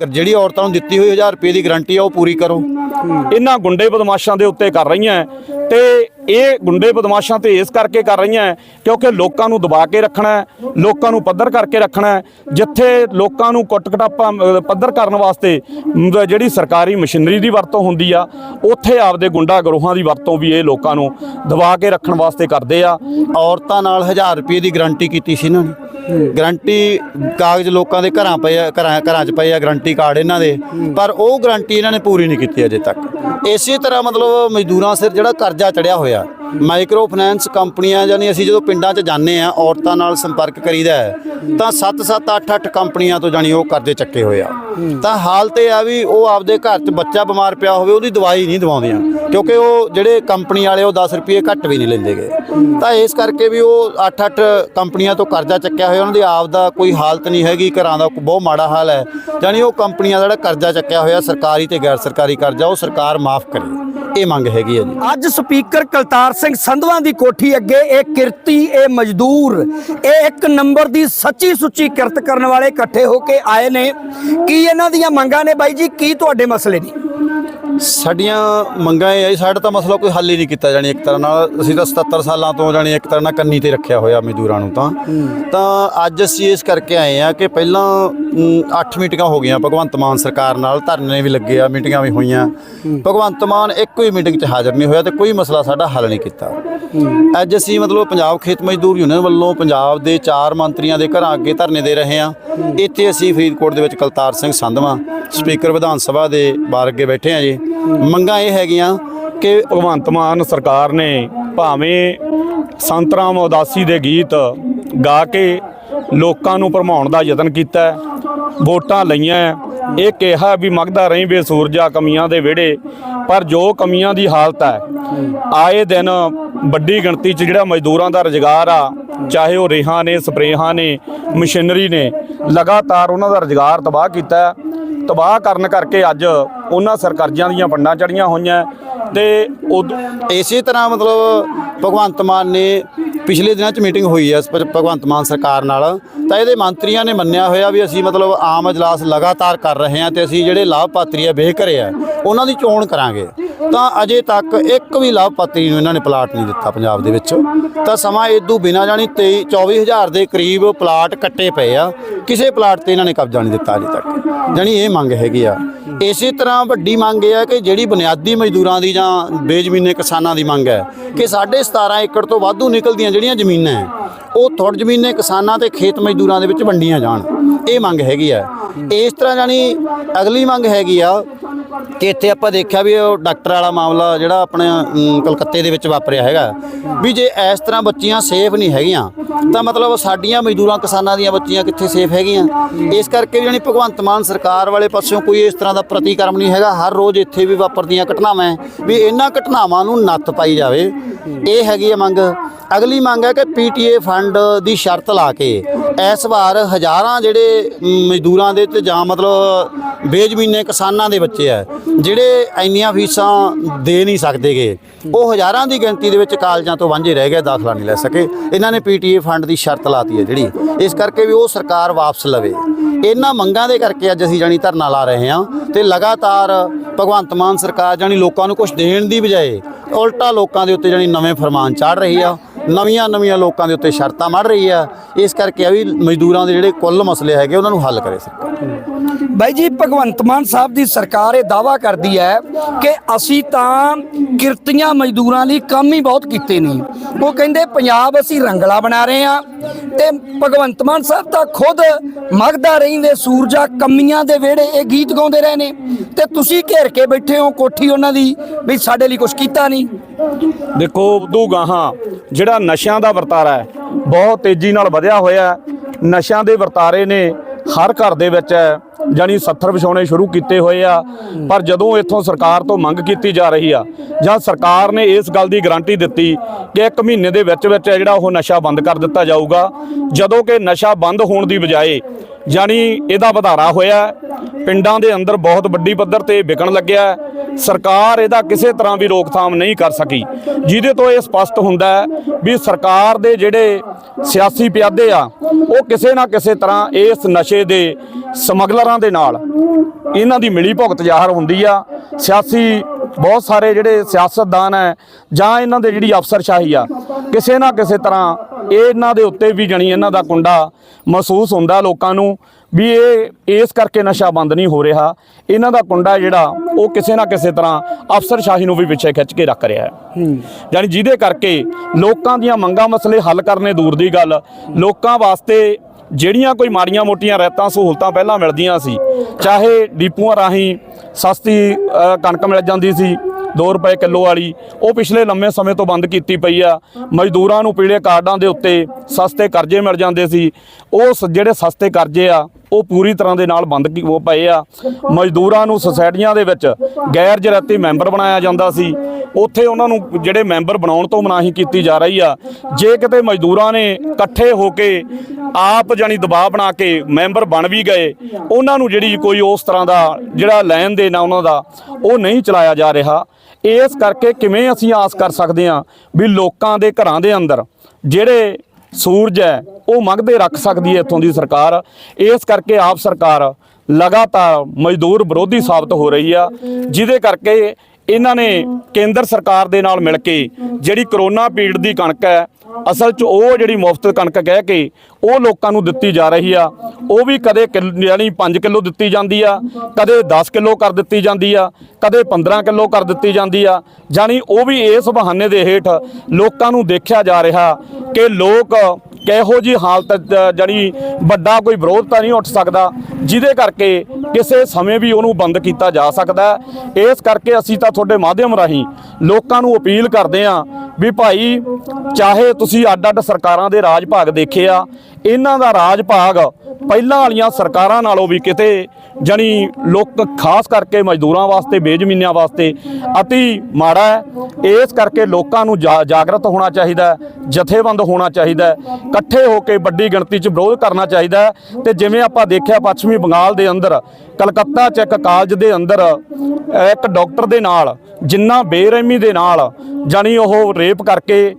ਜਿਹੜੀ ਔਰਤਾਂ ਨੂੰ ਦਿੱਤੀ ਹੋਈ 1000 ਰੁਪਏ ਦੀ ਗਾਰੰਟੀ ਆ, ਉਹ ਪੂਰੀ ਕਰੋ। ਇਹਨਾਂ ਗੁੰਡੇ ਬਦਮਾਸ਼ਾਂ ਦੇ ਉੱਤੇ ਕਰ ਰਹੀਆਂ ਹੈ ਤੇ ਇਹ ਗੁੰਡੇ ਬਦਮਾਸ਼ਾਂ ਤੇ ਇਸ ਕਰਕੇ ਕਰ ਰਹੀਆਂ ਹੈ ਕਿਉਂਕਿ ਲੋਕਾਂ ਨੂੰ ਦਬਾ ਕੇ ਰੱਖਣਾ ਹੈ ਲੋਕਾਂ ਨੂੰ ਪੱਧਰ ਕਰਕੇ ਰੱਖਣਾ ਹੈ ਜਿੱਥੇ ਲੋਕਾਂ ਨੂੰ ਕੁੱਟ ਕਟਾਪਾ ਅਹ, ਪੱਧਰ ਕਰਨ ਵਾਸਤੇ ਜਿਹੜੀ ਸਰਕਾਰੀ ਮਸ਼ੀਨਰੀ ਦੀ ਵਰਤੋਂ ਹੁੰਦੀ ਆ ਉੱਥੇ ਆਪਦੇ ਗੁੰਡਾ ਗਰੋਹਾਂ ਦੀ ਵਰਤੋਂ ਵੀ ਇਹ ਲੋਕਾਂ ਨੂੰ ਦਬਾ ਕੇ ਰੱਖਣ ਵਾਸਤੇ ਕਰਦੇ ਆ। ਔਰਤਾਂ ਨਾਲ 1000 ਰੁਪਏ ਦੀ ਗਾਰੰਟੀ ਕੀਤੀ ਸੀ ਇਹਨਾਂ ਨੇ। ਗਾਰੰਟੀ ਕਾਗਜ਼ ਲੋਕਾਂ ਦੇ ਘਰਾਂ ਪਏ ਆ ਘਰਾਂ ਘਰਾਂ 'ਚ ਪਏ ਆ ਗਾਰੰਟੀ ਕਾਰਡ ਇਹਨਾਂ ਦੇ। ਪਰ ਉਹ ਗਾਰੰਟੀ ਇਹਨਾਂ ਨੇ ਪੂਰੀ ਨਹੀਂ ਕੀਤੀ ਅਜੇ ਤੱਕ। ਇਸੇ ਤਰ੍ਹਾਂ ਮਤਲਬ ਮਜ਼ਦੂਰਾਂ ਸਿਰ ਜਿਹੜਾ ਕਰਜ਼ਾ ਚੜਿਆ ਹੋਇਆ взгляд. ਮਾਈਕਰੋ ਫਾਈਨੈਂਸ ਕੰਪਨੀਆਂ ਯਾਨੀ ਅਸੀਂ ਜਦੋਂ ਪਿੰਡਾਂ 'ਚ ਜਾਂਦੇ ਆ ਔਰਤਾਂ ਨਾਲ ਸੰਪਰਕ ਕਰੀਦਾ ਹੈ, ਤਾਂ 7-7 8-8 ਕੰਪਨੀਆਂ ਤੋਂ ਜਾਨੀ ਉਹ ਕਰਜ਼ੇ ਚੱਕੇ ਹੋਏ ਆ। ਤਾਂ ਹਾਲਤ ਇਹ ਆ ਵੀ ਉਹ ਆਪਦੇ ਘਰ 'ਚ ਬੱਚਾ ਬਿਮਾਰ ਪਿਆ ਹੋਵੇ ਉਹਦੀ ਦਵਾਈ ਨਹੀਂ ਦਵਾਉਂਦੀਆਂ ਕਿਉਂਕਿ ਉਹ ਜਿਹੜੇ ਕੰਪਨੀ ਵਾਲੇ ਉਹ 10 ਰੁਪਏ ਘੱਟ ਵੀ ਨਹੀਂ ਲੈਂਦੇ ਗਏ ਤਾਂ ਇਸ ਕਰਕੇ ਵੀ ਉਹ 8-8 ਕੰਪਨੀਆਂ ਤੋਂ ਕਰਜ਼ਾ ਚੱਕਿਆ ਹੋਇਆ ਉਹਨਾਂ ਦੀ ਆਪ ਦਾ ਕੋਈ ਹਾਲਤ ਨਹੀਂ ਹੈਗੀ ਘਰਾਂ ਦਾ ਬਹੁਤ ਮਾੜਾ ਹਾਲ ਹੈ। ਜਾਨੀ ਉਹ ਕੰਪਨੀਆਂ ਦਾ ਜਿਹੜਾ ਕਰਜ਼ਾ ਚੱਕਿਆ ਹੋਇਆ ਸਰਕਾਰੀ ਤੇ ਗੈਰ ਸਰਕਾਰੀ ਕਰਜ਼ਾ ਉਹ ਸਰਕਾਰ ਮਾਫ ਕਰੇ। ਇਹ ਮੰਗ ਹੈਗੀ ਹੈ ਜੀ। ਅੱਜ ਸਪੀਕਰ ਕਲਤਾਰ ਸਿੰਘ ਸੰਧਵਾਂ ਦੀ ਕੋਠੀ ਅੱਗੇ ਇਹ ਕਿਰਤੀ, ਇਹ ਮਜ਼ਦੂਰ, ਇਹ ਇੱਕ ਨੰਬਰ ਦੀ ਸੱਚੀ ਸੁੱਚੀ ਕਿਰਤ ਕਰਨ ਵਾਲੇ ਇਕੱਠੇ ਹੋ ਕੇ ਆਏ ਨੇ। ਕੀ ਇਹਨਾਂ ਦੀਆਂ ਮੰਗਾਂ ਨੇ ਬਾਈ ਜੀ? ਕੀ ਤੁਹਾਡੇ ਮਸਲੇ ਨੇ? ਸਾਡੀਆਂ ਮੰਗਾਂ ਇਹ ਆ ਜੀ, ਸਾਡਾ ਤਾਂ ਮਸਲਾ ਕੋਈ ਹੱਲ ਹੀ ਨਹੀਂ ਕੀਤਾ ਜਾਣੀ ਇੱਕ ਤਰ੍ਹਾਂ ਨਾਲ। ਅਸੀਂ ਤਾਂ 77 ਸਾਲਾਂ ਤੋਂ ਜਾਣੀ ਇੱਕ ਤਰ੍ਹਾਂ ਨਾਲ ਕੰਨੀ ਤੇ ਰੱਖਿਆ ਹੋਇਆ ਮਜ਼ਦੂਰਾਂ ਨੂੰ ਤਾਂ। ਤਾਂ ਅੱਜ ਅਸੀਂ ਇਸ ਕਰਕੇ ਆਏ ਆ ਕਿ ਪਹਿਲਾਂ 8 ਮੀਟਿੰਗਾਂ ਹੋ ਗਈਆਂ ਭਗਵੰਤ ਮਾਨ ਸਰਕਾਰ ਨਾਲ ਧਰਨੇ ਵੀ ਲੱਗੇ ਆ ਮੀਟਿੰਗਾਂ ਵੀ ਹੋਈਆਂ। ਭਗਵੰਤ ਮਾਨ ਇੱਕੋ ਹੀ ਮੀਟਿੰਗ 'ਚ ਹਾਜ਼ਰ ਨਹੀਂ ਹੋਇਆ ਤੇ ਕੋਈ ਮਸਲਾ ਸਾਡਾ ਹੱਲ ਨਹੀਂ ਕੀਤਾ। ਅੱਜ ਅਸੀਂ ਮਤਲਬ ਪੰਜਾਬ ਖੇਤ ਮਜ਼ਦੂਰ ਯੂਨੀਅਨ ਵੱਲੋਂ ਪੰਜਾਬ ਦੇ ਚਾਰ ਮੰਤਰੀਆਂ ਦੇ ਘਰਾਂ ਅੱਗੇ ਧਰਨੇ ਦੇ ਰਹੇ ਆ। ਇੱਥੇ ਅਸੀਂ ਫਰੀਦਕੋਟ ਦੇ ਵਿੱਚ ਕਲਤਾਰ ਸਿੰਘ ਸੰਧਵਾਂ ਸਪੀਕਰ ਵਿਧਾਨ ਸਭਾ ਦੇ ਬਾਰ ਅੱਗੇ ਬੈਠੇ ਆ ਜੀ। ਮੰਗਾਂ ਇਹ ਹੈਗੀਆਂ ਕਿ ਭਗਵੰਤ ਮਾਨ ਸਰਕਾਰ ਨੇ ਭਾਵੇਂ ਸੰਤਰਾਮ ਉਦਾਸੀ ਦੇ ਗੀਤ ਗਾ ਕੇ ਲੋਕਾਂ ਨੂੰ ਭਰਮਾਉਣ ਦਾ ਯਤਨ ਕੀਤਾ ਵੋਟਾਂ ਲਈਆਂ ਇਹ ਕਿਹਾ ਵੀ ਮੰਗਦਾ ਰਹੀਂ ਵੇ ਸੂਰਜਾ ਕਮੀਆਂ ਦੇ ਵਿਹੜੇ, ਪਰ ਜੋ ਕਮੀਆਂ ਦੀ ਹਾਲਤ ਹੈ, ਆਏ ਦਿਨ ਵੱਡੀ ਗਿਣਤੀ 'ਚ ਜਿਹੜਾ ਮਜ਼ਦੂਰਾਂ ਦਾ ਰੁਜ਼ਗਾਰ ਆ, ਚਾਹੇ ਉਹ ਰੇਹਾਂ ਨੇ, ਸਪਰੇਹਾਂ ਨੇ, ਮਸ਼ੀਨਰੀ ਨੇ, ਲਗਾਤਾਰ ਉਹਨਾਂ ਦਾ ਰੁਜ਼ਗਾਰ ਤਬਾਹ ਕੀਤਾ ਤਬਾਹ ਕਰਨ ਕਰਕੇ ਅੱਜ ਉਹਨਾਂ ਸਰਕਰਜ਼ਿਆਂ ਦੀਆਂ ਵੰਡਾਂ ਚੜੀਆਂ ਹੋਈਆਂ ਤੇ ਉਦ ਇਸੇ ਤਰ੍ਹਾਂ ਮਤਲਬ ਭਗਵੰਤ ਮਾਨ ਨੇ ਪਿਛਲੇ ਦਿਨਾਂ 'ਚ ਮੀਟਿੰਗ ਹੋਈ ਹੈ ਭਗਵੰਤ ਮਾਨ ਸਰਕਾਰ ਨਾਲ। ਤਾਂ ਇਹਦੇ ਮੰਤਰੀਆਂ ਨੇ ਮੰਨਿਆ ਹੋਇਆ ਵੀ ਅਸੀਂ ਮਤਲਬ ਆਮ ਅਜਲਾਸ ਲਗਾਤਾਰ ਕਰ ਰਹੇ ਹਾਂ ਤੇ ਅਸੀਂ ਜਿਹੜੇ ਲਾਭਪਾਤਰੀ ਆ, ਬੇਘਰੇ ਆ, ਉਹਨਾਂ ਦੀ ਚੋਣ ਕਰਾਂਗੇ। ਤਾਂ ਅਜੇ ਤੱਕ ਇੱਕ ਵੀ ਲਾਭਪਾਤਰੀ ਨੂੰ ਇਹਨਾਂ ਨੇ ਪਲਾਟ ਨਹੀਂ ਦਿੱਤਾ ਪੰਜਾਬ ਦੇ ਵਿੱਚ। ਤਾਂ ਸਮਾਂ ਇਦੋਂ ਬਿਨਾਂ ਜਾਣੀ 23 24000 ਦੇ ਕਰੀਬ ਪਲਾਟ ਕੱਟੇ ਪਏ ਆ। ਕਿਸੇ ਪਲਾਟ ਤੇ ਇਹਨਾਂ ਨੇ ਕਬਜ਼ਾ ਨਹੀਂ ਦਿੱਤਾ ਅਜੇ ਤੱਕ। ਜਾਣੀ ਇਹ ਮੰਗ ਹੈਗੀ ਆ। ਇਸੇ ਤਰ੍ਹਾਂ ਵੱਡੀ ਮੰਗ ਇਹ ਆ ਕਿ ਜਿਹੜੀ ਬੁਨਿਆਦੀ ਮਜ਼ਦੂਰਾਂ ਦੀ ਜਾਂ ਬੇਜ਼ਮੀਨੇ ਕਿਸਾਨਾਂ ਦੀ ਮੰਗ ਹੈ ਕਿ ਸਾਡੇ 17 ਏਕੜ ਤੋਂ ਵਾਧੂ ਨਿਕਲਦੀਆਂ ਜਿਹੜੀਆਂ ਜ਼ਮੀਨਾਂ ਹੈ, ਉਹ ਥੋੜ ਜ਼ਮੀਨੇ ਕਿਸਾਨਾਂ ਤੇ ਖੇਤ ਮਜ਼ਦੂਰਾਂ ਦੇ ਵਿੱਚ ਵੰਡੀਆਂ ਜਾਣ। ਇਹ ਮੰਗ ਹੈਗੀ ਆ। ਇਸ ਤਰ੍ਹਾਂ ਜਾਨੀ ਅਗਲੀ ਮੰਗ ਹੈਗੀ ਆ ਕਿ ਇੱਥੇ ਆਪਾਂ ਦੇਖਿਆ ਵੀ ਉਹ ਡਾਕਟਰ ਵਾਲਾ ਮਾਮਲਾ ਜਿਹੜਾ ਆਪਣੇ ਅਮ, ਕਲਕੱਤੇ ਦੇ ਵਿੱਚ ਵਾਪਰਿਆ ਹੈਗਾ। ਵੀ ਜੇ ਇਸ ਤਰ੍ਹਾਂ ਬੱਚੀਆਂ ਸੇਫ ਨਹੀਂ ਹੈਗੀਆਂ ਤਾਂ ਮਤਲਬ ਸਾਡੀਆਂ ਮਜ਼ਦੂਰਾਂ ਕਿਸਾਨਾਂ ਦੀਆਂ ਬੱਚੀਆਂ ਕਿੱਥੇ ਸੇਫ ਹੈਗੀਆਂ? ਇਸ ਕਰਕੇ ਜਾਣੀ ਭਗਵੰਤ ਮਾਨ ਸਰਕਾਰ ਵਾਲੇ ਪਾਸਿਓਂ ਕੋਈ ਇਸ ਤਰ੍ਹਾਂ ਦਾ ਪ੍ਰਤੀਕਰਮ ਨਹੀਂ ਹੈਗਾ। ਹਰ ਰੋਜ਼ ਇੱਥੇ ਵੀ ਵਾਪਰਦੀਆਂ ਘਟਨਾਵਾਂ ਹੈ ਵੀ ਇਹਨਾਂ ਘਟਨਾਵਾਂ ਨੂੰ ਨੱਥ ਪਾਈ ਜਾਵੇ। ਇਹ ਹੈਗੀ ਹੈ ਮੰਗ। ਅਗਲੀ ਮੰਗ ਹੈ ਕਿ ਪੀਟੀਏ ਫੰਡ ਦੀ ਸ਼ਰਤ ਲਾ ਕੇ ਇਸ ਵਾਰ ਹਜ਼ਾਰਾਂ ਜਿਹੜੇ ਮ, ਮਜ਼ਦੂਰਾਂ ਦੇ ਤੇ ਜਾਂ ਮਤਲਬ ਬੇਜ਼ਮੀਨੇ ਕਿਸਾਨਾਂ ਦੇ ਬੱਚੇ ਆ ਜਿਹੜੇ ਇੰਨੀਆਂ ਫੀਸਾਂ ਦੇ ਨਹੀਂ ਸਕਦੇਗੇ, ਉਹ ਹਜ਼ਾਰਾਂ ਦੀ ਗਿਣਤੀ ਦੇ ਵਿੱਚ ਕਾਲਜਾਂ ਤੋਂ ਵਾਂਝੇ ਰਹਿ ਗਏ, ਦਾਖਲਾ ਨਹੀਂ ਲੈ ਸਕੇ। ਇਹਨਾਂ ਨੇ ਪੀਟੀਏ ਫੰਡ ਦੀ ਸ਼ਰਤ ਲਾਤੀ ਹੈ ਜਿਹੜੀ। ਇਸ ਕਰਕੇ ਵੀ ਉਹ ਸਰਕਾਰ ਵਾਪਸ ਲਵੇ। ਇਹਨਾਂ ਮੰਗਾਂ ਦੇ ਕਰਕੇ ਅੱਜ ਅਸੀਂ ਜਾਣੀ ਧਰਨਾ ਲਾ ਰਹੇ ਹਾਂ ਤੇ ਲਗਾਤਾਰ ਭਗਵੰਤ ਮਾਨ ਸਰਕਾਰ ਜਾਣੀ ਲੋਕਾਂ ਨੂੰ ਕੁਝ ਦੇਣ ਦੀ ਬਜਾਏ ਉਲਟਾ ਲੋਕਾਂ ਦੇ ਉੱਤੇ ਜਾਣੀ ਨਵੇਂ ਫਰਮਾਨ ਚਾੜ ਰਹੀ ਆ, ਨਵੀਆਂ ਨਵੀਆਂ ਲੋਕਾਂ ਦੇ ਉੱਤੇ ਸ਼ਰਤਾਂ ਮੜ ਰਹੀ ਆ। ਇਸ ਕਰਕੇ ਆ ਵੀ ਮਜ਼ਦੂਰਾਂ ਦੇ ਜਿਹੜੇ ਕੁੱਲ ਮਸਲੇ ਹੈਗੇ, ਉਹਨਾਂ ਨੂੰ ਹੱਲ ਕਰੇ ਸਰਕਾਰ। ਬਾਈ ਜੀ, ਭਗਵੰਤ ਮਾਨ ਸਾਹਿਬ ਦੀ ਸਰਕਾਰ ਇਹ ਦਾਵਾ ਕਰਦੀ ਹੈ ਕਿ ਅਸੀਂ ਤਾਂ ਕਿਰਤੀਆਂ ਮਜ਼ਦੂਰਾਂ ਲਈ ਕੰਮ ਹੀ ਬਹੁਤ ਕੀਤੇ ਨੇ। ਉਹ ਕਹਿੰਦੇ ਪੰਜਾਬ ਅਸੀਂ ਰੰਗਲਾ ਬਣਾ ਰਹੇ ਹਾਂ ਤੇ ਭਗਵੰਤ ਮਾਨ ਸਾਹਿਬ ਤਾਂ ਖੁਦ ਮਗਦਾ ਰਹਿੰਦੇ, ਸੂਰਜਾ ਕਮੀਆਂ ਦੇ ਵਿਹੜੇ ਇਹ ਗੀਤ ਗਾਉਂਦੇ ਰਹੇ ਨੇ। ਤੇ ਤੁਸੀਂ ਘੇਰ ਕੇ ਬੈਠੇ ਹੋ ਕੋਠੀ ਉਹਨਾਂ ਦੀ ਵੀ ਸਾਡੇ ਲਈ ਕੁਝ ਕੀਤਾ ਨਹੀਂ। ਦੇਖੋ, ਉਦੋਂ ਗਾਹਾਂ, ਜਿਹੜਾ ਨਸ਼ਿਆਂ ਦਾ ਵਰਤਾਰਾ ਹੈ, ਬਹੁਤ ਤੇਜ਼ੀ ਨਾਲ ਵਧਿਆ ਹੋਇਆ ਨਸ਼ਿਆਂ ਦੇ ਵਰਤਾਰੇ ਨੇ ਹਰ ਘਰ ਦੇ ਵਿੱਚ ਹੈ ਜਾਨੀ 70 ਵਿਛਾਉਣੇ ਸ਼ੁਰੂ ਕੀਤੇ ਹੋਏ ਆ, ਪਰ ਜਦੋਂ ਇੱਥੋਂ ਸਰਕਾਰ ਤੋਂ ਮੰਗ ਕੀਤੀ ਜਾ ਰਹੀ ਆ, ਜਾਂ ਸਰਕਾਰ ਨੇ ਇਸ ਗੱਲ ਦੀ ਗਾਰੰਟੀ ਦਿੱਤੀ ਕਿ ਇੱਕ ਮਹੀਨੇ ਦੇ ਵਿੱਚ ਵਿੱਚ ਜਿਹੜਾ ਉਹ ਨਸ਼ਾ ਬੰਦ ਕਰ ਦਿੱਤਾ ਜਾਊਗਾ, ਜਦੋਂ ਕਿ ਨਸ਼ਾ ਬੰਦ ਹੋਣ ਦੀ ਬਜਾਏ ਜਾਨੀ ਇਹਦਾ ਵਧਾਰਾ ਹੋਇਆ, ਪਿੰਡਾਂ ਦੇ ਅੰਦਰ ਬਹੁਤ ਵੱਡੀ ਪੱਧਰ ਤੇ ਵਿਕਣ ਲੱਗਿਆ, ਸਰਕਾਰ ਇਹਦਾ ਕਿਸੇ ਤਰ੍ਹਾਂ ਵੀ ਰੋਕਥਾਮ ਨਹੀਂ ਕਰ ਸਕੀ। ਜਿਹਦੇ ਤੋਂ ਇਹ ਸਪਸ਼ਟ ਹੁੰਦਾ ਵੀ ਸਰਕਾਰ ਦੇ ਜਿਹੜੇ ਸਿਆਸੀ ਪਿਆਦੇ ਆ, ਉਹ ਕਿਸੇ ਨਾ ਕਿਸੇ ਤਰ੍ਹਾਂ ਇਸ ਨਸ਼ੇ ਦੇ ਸਮਗਲਰ ਦੇ ਨਾਲ। ਇਹਨਾਂ ਦੀ ਮਿਲੀ ਭੁਗਤ ਜ਼ਾਹਰ ਹੁੰਦੀ ਆ। ਸਿਆਸੀ ਬਹੁਤ ਸਾਰੇ ਜਿਹੜੇ ਸਿਆਸਤਦਾਨ ਹੈ ਜਾਂ ਇਹਨਾਂ ਦੇ ਜਿਹੜੀ ਅਫਸਰਸ਼ਾਹੀ ਆ ਕਿਸੇ ਨਾ ਕਿਸੇ ਤਰ੍ਹਾਂ ਇਹ ਇਹਨਾਂ ਦੇ ਉੱਤੇ ਵੀ ਜਣੀ ਇਹਨਾਂ ਦਾ ਕੁੰਡਾ ਮਹਿਸੂਸ ਹੁੰਦਾ ਲੋਕਾਂ ਨੂੰ ਵੀ ਇਹ ਇਸ ਕਰਕੇ ਨਸ਼ਾ ਬੰਦ ਨਹੀਂ ਹੋ ਰਿਹਾ। ਇਹਨਾਂ ਦਾ ਕੁੰਡਾ ਜਿਹੜਾ ਉਹ ਕਿਸੇ ਨਾ ਕਿਸੇ ਤਰ੍ਹਾਂ ਅਫਸਰਸ਼ਾਹੀ ਨੂੰ ਵੀ ਪਿੱਛੇ ਖਿੱਚ ਕੇ ਰੱਖ ਰਿਹਾ ਹੈ। ਯਾਨੀ ਜਿਹਦੇ ਕਰਕੇ ਲੋਕਾਂ ਦੀਆਂ ਮੰਗਾਂ ਮਸਲੇ ਹੱਲ ਕਰਨੇ ਦੂਰ ਦੀ ਗੱਲ ਲੋਕਾਂ ਵਾਸਤੇ ਜਿਹੜੀਆਂ ਕੋਈ ਮਾੜੀਆਂ ਮੋਟੀਆਂ ਰਹਿਤਾਂ, ਸਹੂਲਤਾਂ ਪਹਿਲਾਂ ਮਿਲਦੀਆਂ ਸੀ, ਚਾਹੇ ਡੀਪੂਆਂ ਰਾਹੀਂ ਸਸਤੀ ਕਣਕ ਮਿਲ ਜਾਂਦੀ ਸੀ 2 ਰੁਪਏ ਕਿਲੋ ਵਾਲੀ, ਉਹ ਪਿਛਲੇ ਲੰਮੇ ਸਮੇਂ ਤੋਂ ਬੰਦ ਕੀਤੀ ਪਈ ਆ। ਮਜ਼ਦੂਰਾਂ ਨੂੰ ਪੀਲੇ ਕਾਰਡਾਂ ਦੇ ਉੱਤੇ ਸਸਤੇ ਕਰਜ਼ੇ ਮਿਲ ਜਾਂਦੇ ਸੀ। ਉਹ ਸ- ਜਿਹੜੇ ਸਸਤੇ ਕਰਜ਼ੇ ਆ ਉਹ ਪੂਰੀ ਤਰ੍ਹਾਂ ਦੇ ਨਾਲ ਬੰਦ ਕੀ- ਹੋ ਪਏ ਆ। ਮਜ਼ਦੂਰਾਂ ਨੂੰ ਸੁਸਾਇਟੀਆਂ ਦੇ ਵਿੱਚ ਗੈਰ ਜਰਾਤੀ ਮੈਂਬਰ ਬਣਾਇਆ ਜਾਂਦਾ ਸੀ। ਉੱਥੇ ਉਹਨਾਂ ਨੂੰ ਜਿਹੜੇ ਮੈਂਬਰ ਬਣਾਉਣ ਤੋਂ ਮਨਾਹੀ ਕੀਤੀ ਜਾ ਰਹੀ ਆ। ਜੇ ਕਿਤੇ ਮਜ਼ਦੂਰਾਂ ਨੇ ਇਕੱਠੇ ਹੋ ਕੇ ਆਪ ਜਾਨੀ ਦਬਾਅ ਬਣਾ ਕੇ ਮੈਂਬਰ ਬਣ ਵੀ ਗਏ, ਉਹਨਾਂ ਨੂੰ ਜਿਹੜੀ ਕੋਈ ਉਸ ਤਰ੍ਹਾਂ ਦਾ ਜਿਹੜਾ ਲੈਣ ਦੇਣ ਆ ਉਹਨਾਂ ਦਾ, ਉਹ ਨਹੀਂ ਚਲਾਇਆ ਜਾ ਰਿਹਾ। ਇਸ ਕਰਕੇ ਕਿਵੇਂ ਅਸੀਂ ਆਸ ਕਰ ਸਕਦੇ ਹਾਂ ਵੀ ਲੋਕਾਂ ਦੇ ਘਰਾਂ ਦੇ ਅੰਦਰ ਜਿਹੜੇ ਸੂਰਜ ਹੈ, ਉਹ ਮੰਗਦੇ ਰੱਖ ਸਕਦੀ ਹੈ ਇੱਥੋਂ ਦੀ ਸਰਕਾਰ। ਇਸ ਕਰਕੇ ਆਪ ਸਰਕਾਰ ਲਗਾਤਾਰ ਮਜ਼ਦੂਰ ਵਿਰੋਧੀ ਸਾਬਤ ਹੋ ਰਹੀ ਆ, ਜਿਹਦੇ ਕਰਕੇ ਇਹਨਾਂ ਨੇ ਕੇਂਦਰ ਸਰਕਾਰ ਦੇ ਨਾਲ ਮਿਲ ਕੇ ਜਿਹੜੀ ਕਰੋਨਾ ਪੀੜ ਦੀ ਕਣਕ ਹੈ ਅਸਲ 'ਚ ਉਹ ਜਿਹੜੀ ਮੁਫਤ ਕਣਕ ਕਹਿ ਕੇ ਉਹ ਲੋਕਾਂ ਨੂੰ ਦਿੱਤੀ ਜਾ ਰਹੀ ਆ, ਉਹ ਵੀ ਕਦੇ ਕਿੱਲ- ਯਾਨੀ 5 ਕਿਲੋ ਦਿੱਤੀ ਜਾਂਦੀ ਆ, ਕਦੇ 10 ਕਿਲੋ ਕਰ ਦਿੱਤੀ ਜਾਂਦੀ ਆ, ਕਦੇ 15 ਕਿਲੋ ਕਰ ਦਿੱਤੀ ਜਾਂਦੀ ਆ ਜਾਨੀ ਉਹ ਵੀ ਇਸ ਬਹਾਨੇ ਦੇ ਹੇਠ ਲੋਕਾਂ ਨੂੰ ਦੇਖਿਆ ਜਾ ਰਿਹਾ ਕਿ ਲੋਕ ਕਿਹੋ ਜੀ ਹਾਲਤ ਜ- ਜਾਣੀ ਵੱਡਾ ਕੋਈ ਵਿਰੋਧ ਤਾਂ ਨਹੀਂ ਉੱਠ ਸਕਦਾ, ਜਿਹਦੇ ਕਰਕੇ ਕਿਸੇ ਸਮੇਂ ਵੀ ਉਹਨੂੰ ਬੰਦ ਕੀਤਾ ਜਾ ਸਕਦਾ ਇਸ ਕਰਕੇ ਅਸੀਂ ਤਾਂ ਤੁਹਾਡੇ ਮਾਧਿਅਮ ਰਾਹੀਂ ਲੋਕਾਂ ਨੂੰ ਅਪੀਲ ਕਰਦੇ ਹਾਂ ਵੀ ਭਾਈ, ਚਾਹੇ ਤੁਸੀਂ ਅੱਡ-ਅੱਡ ਸਰਕਾਰਾਂ ਦੇ ਰਾਜ ਭਾਗ ਦੇਖੇ ਆ ਇਹਨਾਂ ਦਾ ਰਾਜ ਭਾਗ ਪਹਿਲਾਂ ਵਾਲੀਆਂ ਸਰਕਾਰਾਂ ਨਾਲੋਂ ਵੀ ਕਿਤੇ, ਜਣੀ ਲੋਕ ਖਾਸ ਕਰਕੇ ਮਜ਼ਦੂਰਾਂ ਵਾਸਤੇ ਬੇਜ਼ਮੀਨਿਆਂ ਵਾਸਤੇ ਅਤੀ ਮਾੜਾ ਹੈ। ਇਸ ਕਰਕੇ ਲੋਕਾਂ ਨੂੰ ਜਾ- ਜਾਗਰਤ ਹੋਣਾ ਚਾਹੀਦਾ ਜਥੇਬੰਦ ਹੋਣਾ ਚਾਹੀਦਾ ਇਕੱਠੇ ਹੋ ਕੇ ਵੱਡੀ ਗਿਣਤੀ 'ਚ ਵਿਰੋਧ ਕਰਨਾ ਚਾਹੀਦਾ ਹੈ। ਤੇ ਜਿਵੇਂ ਆਪਾਂ ਦੇਖਿਆ ਪੱਛਮੀ ਬੰਗਾਲ ਦੇ ਅੰਦਰ, ਕਲਕੱਤਾ 'ਚ ਇੱਕ ਕਾਲਜ ਦੇ ਅੰਦਰ ਇੱਕ ਡਾਕਟਰ ਦੇ ਨਾਲ, ਜਿੰਨਾ ਬੇਰਹਿਮੀ ਦੇ ਨਾਲ ਜਾਨੀ ਉਹ ਰੇਪ ਕਰਕੇ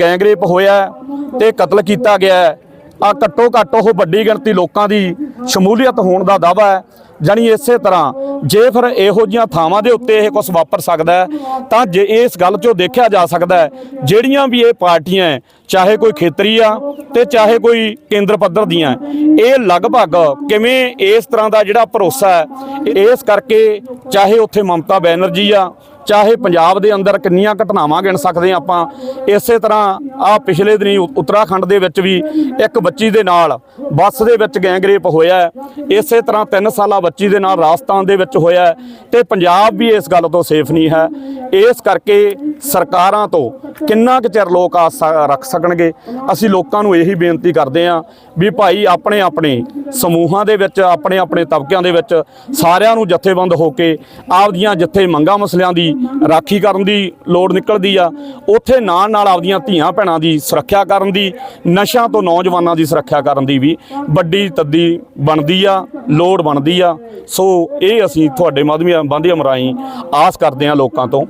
ਗੈਂਗਰੇਪ ਹੋਇਆ ਹੈ ਤੇ ਕਤਲ ਕੀਤਾ ਗਿਆ ਹੈ। ਆ ਘੱਟੋ ਘੱਟ ਉਹ ਵੱਡੀ ਗਿਣਤੀ ਲੋਕਾਂ ਦੀ ਸ਼ਮੂਲੀਅਤ ਹੋਣ ਦਾ ਦਾਵਾ ਹੈ। ਜਾਨੀ ਇਸੇ ਤਰ੍ਹਾਂ, ਜੇ ਫਿਰ ਇਹੋ ਜੀਆਂ ਥਾਵਾਂ ਦੇ ਉੱਤੇ ਇਹ ਕੁਝ ਵਾਪਰ ਸਕਦਾ ਹੈ, ਤਾਂ ਜੇ ਇਸ ਗੱਲ 'ਚੋਂ ਦੇਖਿਆ ਜਾ ਸਕਦਾ ਹੈ, ਜਿਹੜੀਆਂ ਵੀ ਇਹ ਪਾਰਟੀਆਂ ਚਾਹੇ ਕੋਈ ਖੇਤਰੀ ਆ ਤੇ ਚਾਹੇ ਕੋਈ ਕੇਂਦਰ ਪੱਧਰ ਦੀਆਂ, ਇਹ ਲਗਭਗ ਕਿਵੇਂ ਇਸ ਤਰ੍ਹਾਂ ਦਾ ਜਿਹੜਾ ਭਰੋਸਾ ਹੈ, ਇਸ ਕਰਕੇ ਚਾਹੇ ਉੱਥੇ ਮਮਤਾ ਬੈਨਰਜੀ ਆ ਚਾਹੇ ਪੰਜਾਬ ਦੇ ਅੰਦਰ ਕਿੰਨੀਆਂ ਘਟਨਾਵਾਂ ਗਿਣ ਸਕਦੇ ਹਾਂ ਆਪਾਂ, ਇਸੇ ਤਰ੍ਹਾਂ ਆ ਪਿਛਲੇ ਦਿਨੀ ਉੱਤਰਾਖੰਡ ਦੇ ਵਿੱਚ ਵੀ ਇੱਕ ਬੱਚੀ ਦੇ ਨਾਲ ਬੱਸ ਦੇ ਵਿੱਚ ਗੈਂਗਰੇਪ ਹੋਇਆ ਇਸੇ ਤਰ੍ਹਾਂ 3 ਸਾਲਾ ਬੱਚੀ ਦੇ ਨਾਲ ਰਾਜਸਥਾਨ ਦੇ ਵਿੱਚ ਹੋਇਆ ਹੈ ਤੇ ਪੰਜਾਬ ਵੀ ਇਸ ਗੱਲ ਤੋਂ ਸੇਫ ਨਹੀਂ ਹੈ। ਇਸ ਕਰਕੇ ਸਰਕਾਰਾਂ ਤੋਂ ਕਿੰਨਾ ਕੁ ਚਿਰ ਲੋਕ ਆਸ ਰੱਖ ਸਕਣਗੇ? ਅਸੀਂ ਲੋਕਾਂ ਨੂੰ ਇਹੀ ਬੇਨਤੀ ਕਰਦੇ ਹਾਂ ਵੀ ਭਾਈ ਆਪਣੇ ਆਪਣੇ ਸਮੂਹਾਂ ਦੇ ਵਿੱਚ ਆਪਣੇ ਆਪਣੇ ਤਬਕਿਆਂ ਦੇ ਵਿੱਚ ਸਾਰਿਆਂ ਨੂੰ ਜਥੇਬੰਦ ਹੋ ਕੇ ਆਪਦੀਆਂ ਜਿੱਥੇ ਮੰਗਾਂ ਮਸਲਿਆਂ ਦੀ ਰਾਖੀ ਕਰਨ ਦੀ ਲੋੜ ਨਿਕਲਦੀ ਆ, ਉੱਥੇ ਨਾਲ ਨਾਲ ਆਪਦੀਆਂ ਧੀਆਂ ਭੈਣਾਂ ਦੀ ਸੁਰੱਖਿਆ ਕਰਨ ਦੀ, ਨਸ਼ਿਆਂ ਤੋਂ ਨੌਜਵਾਨਾਂ ਦੀ ਸੁਰੱਖਿਆ ਕਰਨ ਦੀ ਵੀ ਵੱਡੀ ਤੱਦੀ ਬਣਦੀ ਆ, ਲੋੜ ਬਣਦੀ ਆ। ਸੋ ਇਹ ਅਸੀਂ ਤੁਹਾਡੇ ਮਾਧਿਅਮ ਬੰਦਿਆਂ ਰਾਹੀਂ ਆਸ ਕਰਦੇ ਹਾਂ ਲੋਕਾਂ ਤੋਂ।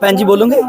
ਭੈਣ ਜੀ, ਬੋਲੋਗੇ?